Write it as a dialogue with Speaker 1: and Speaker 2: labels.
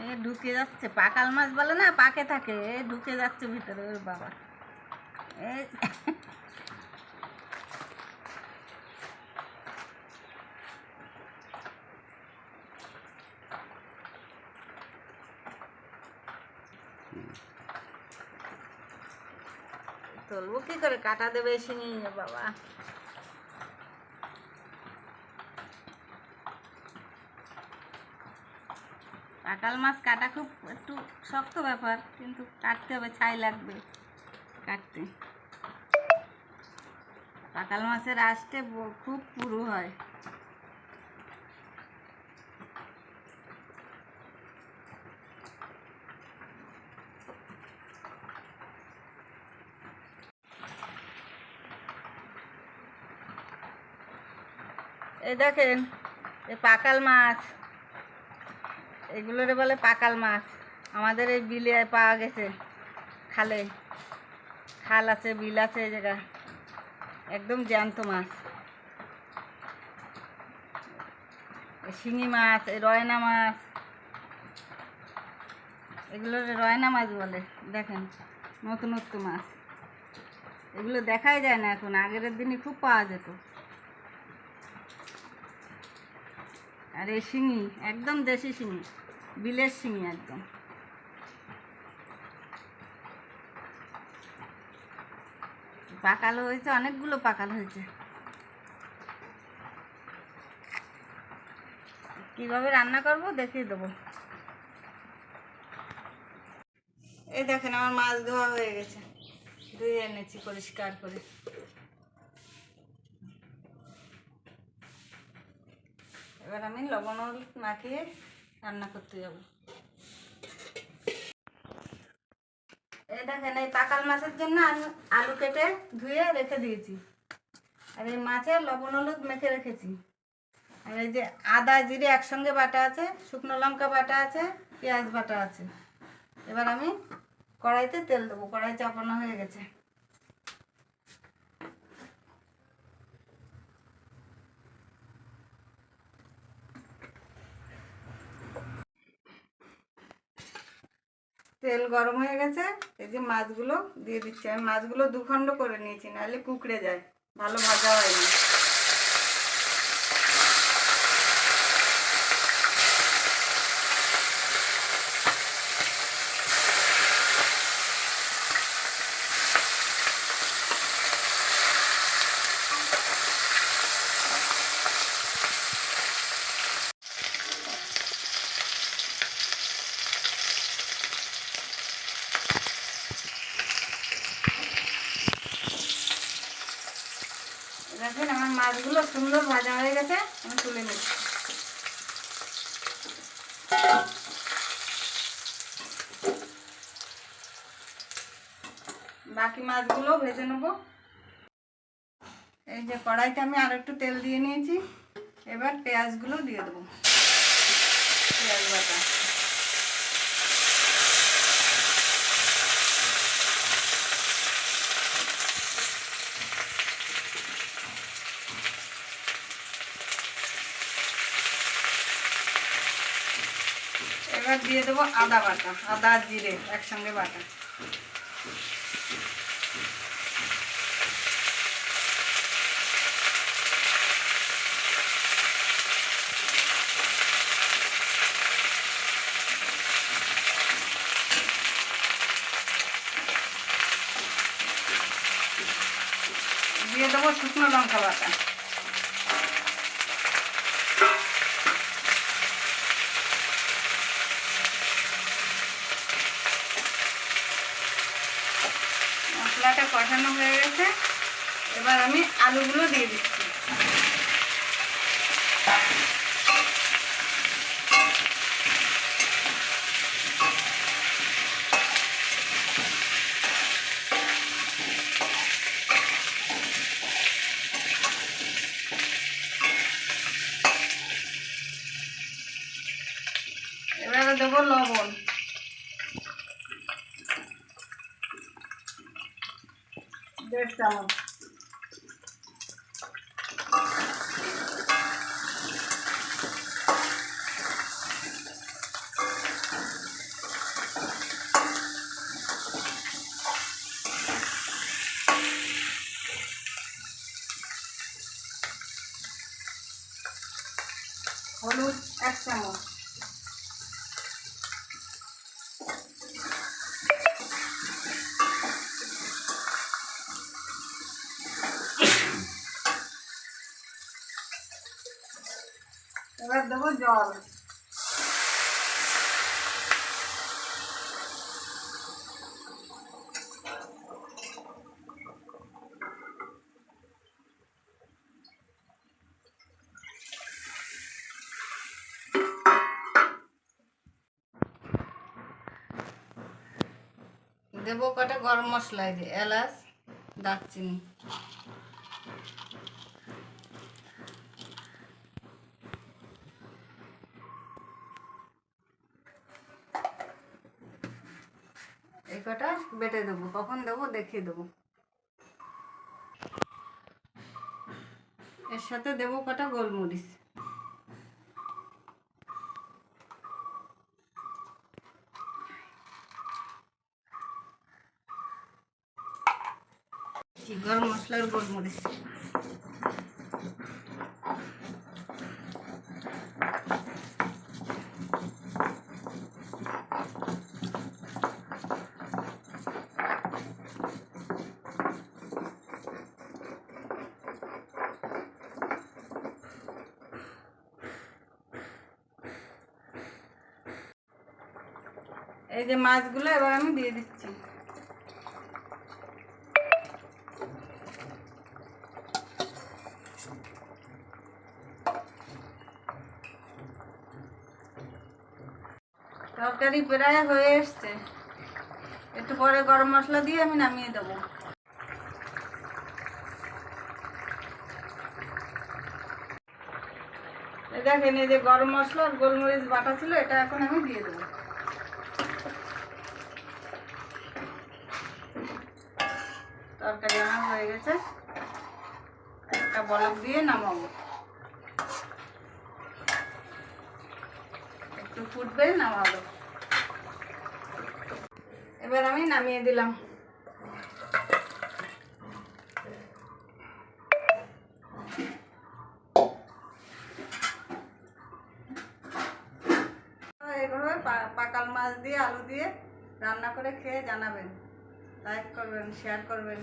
Speaker 1: এ ঢুকে যাচ্ছে পাকাল মাছ বলে না পাকে থাকে এ ঢুকে যাচ্ছে ভিতরে ওর বাবা এ তুলবো কি করে কাটা দেবে শিঙি বাবা পাকাল মাছ কাটা খুব একটু শক্ত ব্যাপার, কিন্তু কাটতে হবে, ছাই লাগবে কাটতে। পাকাল মাছের আসতে খুব পুরু হয়। এই দেখেন, এই পাকাল মাছ। এগুলোরে বলে পাকাল মাছ। আমাদের এই বিলে পাওয়া গেছে। খালে। খাল আছে, বিল আছে এই জায়গা। একদম জ্যান্ত মাছ। শিঙি মাছ রয়না মাছ। এগুলো রয়না মাছ বলে, দেখেন। নতুনত্ব মাছ। এগুলো দেখাই যায় না এখন। আগের দিনই খুব পাওয়া যেত। আর এই শিঙি, একদম দেশি শিঙি, বিলের শিঙি একদম। পাকালো হয়েছে, অনেকগুলো পাকাল হয়েছে। কীভাবে রান্না করব দেখিয়ে দেবো। এই দেখেন, আমার মাছ ধোয়া হয়ে গেছে। ধুয়ে এনেছি পরিষ্কার করে। এবার আমি লবণ হলুদ মাখিয়ে রান্না করতে যাব। এই দেখেন, এই পাকাল মাছের জন্য আমি আলু কেটে ধুয়ে রেখে দিয়েছি। আর এই মাছে লবণ হলুদ মেখে রেখেছি। আর এই যে আদা, জিরে একসঙ্গে বাটা আছে, শুকনো লঙ্কা বাটা আছে, পেঁয়াজ বাটা আছে। এবার আমি কড়াইতে তেল দেবো। কড়াই চাপানো হয়ে গেছে। তেল গরম হয়ে গেছে, এই যে মাছগুলো দিয়ে দিচ্ছি। আমি মাছগুলো দুখণ্ড করে নিয়েছি, নাহলে কুকড়ে যায়, ভালো ভাজা হয়নি দেখেন, আমার মাছগুলো সুন্দর ভাজা হয়ে গেছে, আমি তুলে নিচ্ছি বাকি মাছগুলো ভেজে নেব। এই যে কড়াইতে আমি আর একটু তেল দিয়ে নিয়েছি, এবার পেঁয়াজগুলো দিয়ে দেবো। পেঁয়াজ বাটা। এবার দিয়ে দেবো আদা বাটা আদা জিরে একসঙ্গে বাটা। দিয়ে দেবো শুকনো লঙ্কা বাটা। কষানো হয়ে গেছে। এবার আমি আলুগুলো দিয়ে দিচ্ছি। এবারে দেবো লবণ। দেড় চামচ হলুদ এক চামচ। এবার দেবো জল। দেবো কটা গরম মশলা এলাচ দারচিনি। কটা বেটে দেবো, কখন দেবো দেখিয়ে দেবো। এর সাথে দেবো কটা গোলমরিচ। গরম মশলার গোলমরিচ। এই যে মাছগুলো এবার আমি দিয়ে দিচ্ছি। তরকারি প্রায় হয়ে এসছে। একটু পরে গরম মশলা দিয়ে আমি নামিয়ে দেবো। দেখেন, এই যে গরম মশলা আর গোলমরিচ বাটা ছিল, এটা এখন আমি দিয়ে দেবো তরকারি আমার হয়ে গেছে। একটা বলক দিয়ে নামাবো। একটু ফুটবে, নামাবো। এবার আমি নামিয়ে দিলাম। এইভাবে পাকাল মাছ দিয়ে, আলু দিয়ে রান্না করে খেয়ে জানাবেন। লাইক করবেন, শেয়ার করবেন।